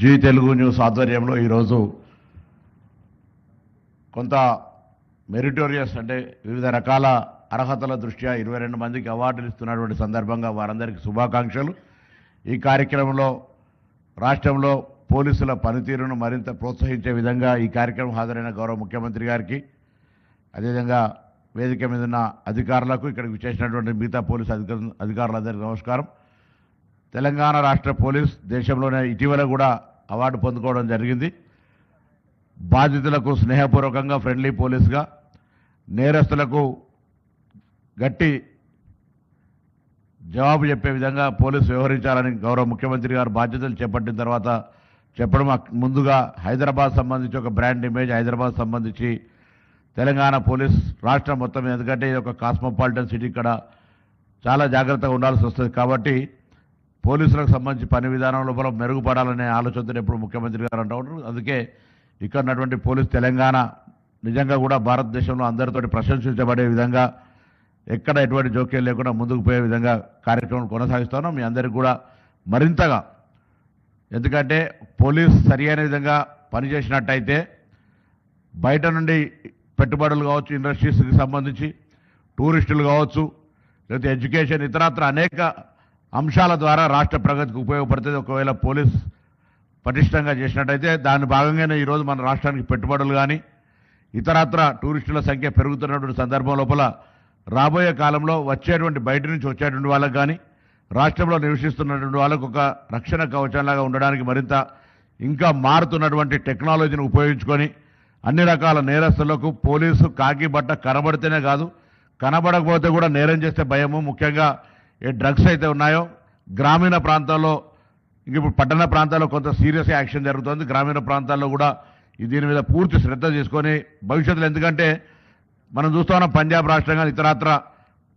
G Telugu news ఆధ్వర్యంలో ఈరోజు కొంత మెరిటోరియస్ అంటే వివిధ రకాల అర్హతల దృష్ట్యా ఇరవై రెండు మందికి అవార్డులు ఇస్తున్నటువంటి సందర్భంగా వారందరికీ శుభాకాంక్షలు. ఈ కార్యక్రమంలో రాష్ట్రంలో పోలీసుల పనితీరును మరింత ప్రోత్సహించే విధంగా ఈ కార్యక్రమం హాజరైన గౌరవ ముఖ్యమంత్రి గారికి అదేవిధంగా వేదిక మీద ఉన్న అధికారులకు ఇక్కడికి విచ్చేసినటువంటి మిగతా పోలీసు అధిక అధికారులందరికీ నమస్కారం. తెలంగాణ రాష్ట్ర పోలీస్ దేశంలోనే ఇటీవల కూడా అవార్డు పొందుకోవడం జరిగింది. బాధితులకు స్నేహపూర్వకంగా ఫ్రెండ్లీ పోలీస్గా నేరస్తులకు గట్టి జవాబు చెప్పే విధంగా పోలీసు వ్యవహరించాలని గౌరవ ముఖ్యమంత్రి గారు బాధ్యతలు చేపట్టిన తర్వాత చెప్పడం ముందుగా హైదరాబాద్ సంబంధించి ఒక బ్రాండ్ ఇమేజ్ హైదరాబాద్ సంబంధించి తెలంగాణ పోలీస్ రాష్ట్రం మొత్తం ఎందుకంటే ఇది ఒక కాస్మోపాలిటన్ సిటీ ఇక్కడ చాలా జాగ్రత్తగా ఉండాల్సి వస్తుంది. కాబట్టి పోలీసులకు సంబంధించి పని విధానం లోపల మెరుగుపడాలనే ఆలోచనతో ఎప్పుడు ముఖ్యమంత్రి గారు అంటూ ఉంటారు అందుకే ఇక్కడ ఉన్నటువంటి పోలీస్ తెలంగాణ నిజంగా కూడా భారతదేశంలో అందరితోటి ప్రశంసించబడే విధంగా ఎక్కడ ఎటువంటి జోక్యం లేకుండా ముందుకు పోయే విధంగా కార్యక్రమం కొనసాగిస్తున్నాం. మీ అందరికీ కూడా మరింతగా ఎందుకంటే పోలీస్ సరి అయిన విధంగా పనిచేసినట్టయితే బయట నుండి పెట్టుబడులు కావచ్చు ఇండస్ట్రీస్కి సంబంధించి టూరిస్టులు కావచ్చు లేకపోతే ఎడ్యుకేషన్ ఇతరత్ర అనేక అంశాల ద్వారా రాష్ట్ర ప్రగతికి ఉపయోగపడుతుంది. ఒకవేళ పోలీస్ పటిష్టంగా చేసినట్టయితే దాని భాగంగానే ఈరోజు మన రాష్ట్రానికి పెట్టుబడులు కానీ ఇతరత్ర టూరిస్టుల సంఖ్య పెరుగుతున్నటువంటి సందర్భం లోపల రాబోయే కాలంలో వచ్చేటువంటి బయట నుంచి వచ్చేటువంటి వాళ్ళకు కానీ రాష్ట్రంలో నివసిస్తున్నటువంటి వాళ్ళకు ఒక రక్షణ కవచంలాగా ఉండడానికి మరింత ఇంకా మారుతున్నటువంటి టెక్నాలజీని ఉపయోగించుకొని అన్ని రకాల నేరస్తులకు పోలీసు కాకి బట్ట కనబడితేనే కాదు కనబడకపోతే కూడా నేరం చేస్తే భయము. ముఖ్యంగా ఏ డ్రగ్స్ అయితే ఉన్నాయో గ్రామీణ ప్రాంతాల్లో ఇంక ఇప్పుడు పట్టణ ప్రాంతాల్లో కొంత సీరియస్ యాక్షన్ జరుగుతుంది. గ్రామీణ ప్రాంతాల్లో కూడా దీని మీద పూర్తి శ్రద్ధ తీసుకొని భవిష్యత్తులో ఎందుకంటే మనం చూస్తా ఉన్నాం పంజాబ్ రాష్ట్రం కానీ ఇతరత్ర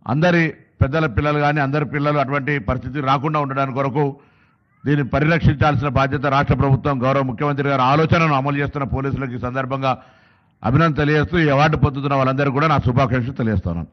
అందరి పెద్దల పిల్లలు కానీ అందరి పిల్లలు అటువంటి పరిస్థితి రాకుండా ఉండడానికి కొరకు దీన్ని పరిరక్షించాల్సిన బాధ్యత రాష్ట్ర ప్రభుత్వం గౌరవ ముఖ్యమంత్రి గారి ఆలోచనను అమలు చేస్తున్న పోలీసులకు ఈ సందర్భంగా అభినందన తెలియజేస్తూ ఈ అవార్డు పొందుతున్న వాళ్ళందరూ కూడా నా శుభాకాంక్షలు తెలియజేస్తున్నాను